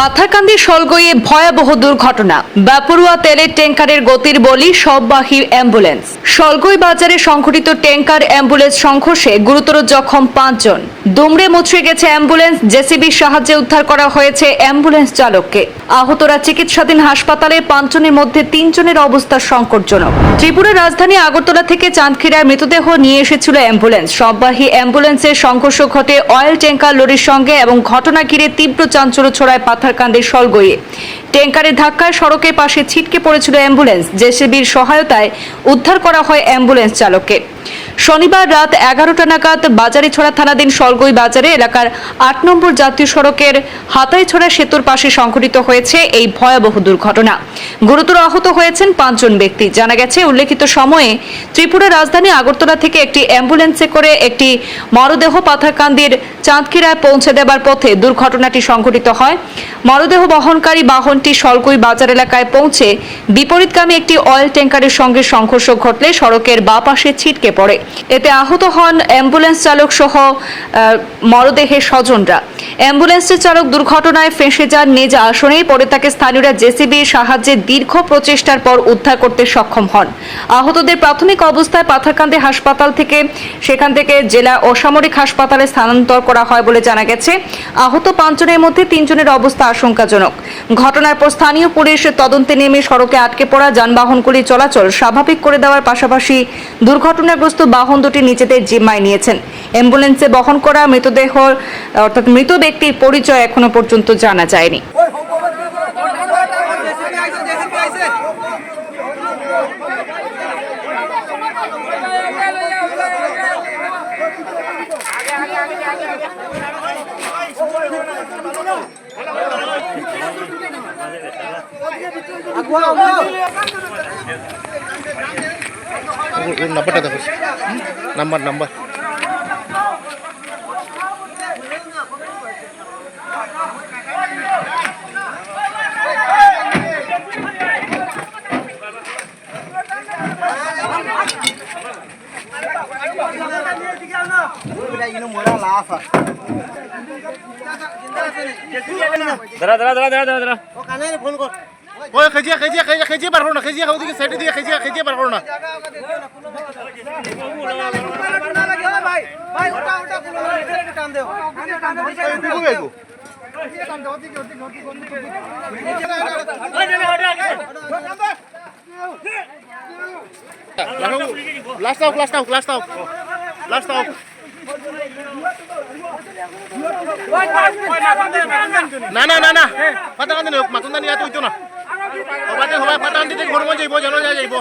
পাথারকান্দি সলগইয়ে ভয়াবহ দুর্ঘটনা। বাপুরুয়া তেলের ট্যাঙ্কারের গতির বলি, সববাহী অ্যাম্বুলেন্স। সলগই বাজারে সংঘটিত ট্যাঙ্কার অ্যাম্বুলেন্স সংঘর্ষে গুরুতর জখম পাঁচজন। দুমড়ে মুচড়ে গেছে অ্যাম্বুলেন্স জেসিবির সাহায্যে উদ্ধার করা হয়েছে অ্যাম্বুলেন্স চালককে। আহতরা চিকিৎসাধীন হাসপাতালে পাঁচজনের মধ্যে তিনজনের অবস্থা সংকটজনক। ত্রিপুরা রাজধানী আগরতলা থেকে চাঁদখিরার মৃতদেহ নিয়ে এসেছিল অ্যাম্বুলেন্স। সববাহী অ্যাম্বুলেন্সের সংঘর্ষ ঘটে অয়েল ট্যাঙ্কার লরির সঙ্গে এবং ঘটনা ঘিরে তীব্র চাঞ্চল্য ছড়ায় পাথারকান্দির সলগইয়ে ট্যাঙ্কারের ধাক্কায় সড়কের পাশে ছিটকে পড়েছিল অ্যাম্বুলেন্স। জেসিবির সহায়তায় উদ্ধার করা হয় অ্যাম্বুলেন্স চালককে। শনিবার রাত এগারোটা নাগাদ বাজারিছড়া থানাধীন সলগই বাজারে এলাকার আট নম্বর জাতীয় সড়কের হাতাইছড়া সেতুর পাশে সংঘটিত হয়েছে এই ভয়াবহ দুর্ঘটনা। গুরুতর আহত হয়েছেন পাঁচজন ব্যক্তি। জানা গেছে, উল্লেখিত সময়ে ত্রিপুরা রাজধানী আগরতলা থেকে একটি অ্যাম্বুলেন্সে করে একটি মরদেহ পাথারকান্দির চাঁদকিরায় পৌঁছে দেবার পথে দুর্ঘটনাটি সংঘটিত হয়। মরদেহ বহনকারী বাহনটি সলকই বাজার এলাকায় পৌঁছে বিপরীতগামী একটি অয়েল ট্যাঙ্কারের সঙ্গে সংঘর্ষ ঘটলে সড়কের বাঁ পাশে ছিটকে পড়ে। এতে আহত হন অ্যাম্বুলেন্স চালক সহ মরদেহের স্বজনরা। অ্যাম্বুলেন্সের চালক দুর্ঘটনায় ফেঁসে যান নিজ আসনেই, পরে তাকে স্থানীয়রা জেসিবির সাহায্যে দীর্ঘ প্রচেষ্টার পর উদ্ধার করতে সক্ষম হন। আহতদের প্রাথমিক অবস্থায় পাথারকান্দি হাসপাতাল থেকে, সেখান থেকে জেলা অসামরিক হাসপাতালে স্থানান্তর করা হয় বলে জানা গেছে। আহত পাঁচজনের মধ্যে তিনজনের অবস্থা আশঙ্কাজনক। ঘটনার পর স্থানীয় পুলিশ তদন্তে নেমে সড়কে আটকে পড়া যানবাহনগুলি চলাচল স্বাভাবিক করে দেওয়ার পাশাপাশি দুর্ঘটনাগ্রস্ত বাহন দুটি নিজেদের জিম্মায় নিয়েছেন। অ্যাম্বুলেন্সে বহন করা মৃতদেহ, অর্থাৎ মৃত ব্যক্তির পরিচয় এখনও পর্যন্ত জানা যায়নি। ನಂಬರ್ ಅದ ನಂಬರ್ ನಂಬರ್ ಮೊರ ಲಾಫ जरा जरा जरा जरा जरा ओ काने रे फ़ोन कर ओए खजिया खजिया खजिया खजिया बार होना खजिया होदी के साइड दिया खजिया खजिया बार होना। लास्ट भाई लास्ट उठा लास्ट टान लास्ट टान दे बिगो बिगो टान दे होदी के होदी होदी गोंदी के हट जा हट जा Last out, last out, last out, last out. না না না না। পাতা কান্দি মাতুন দানি ইয়াতে হইতো না। সবাতে সবাই পাতা কান্দি ঘর মন যাইব জন যাইব।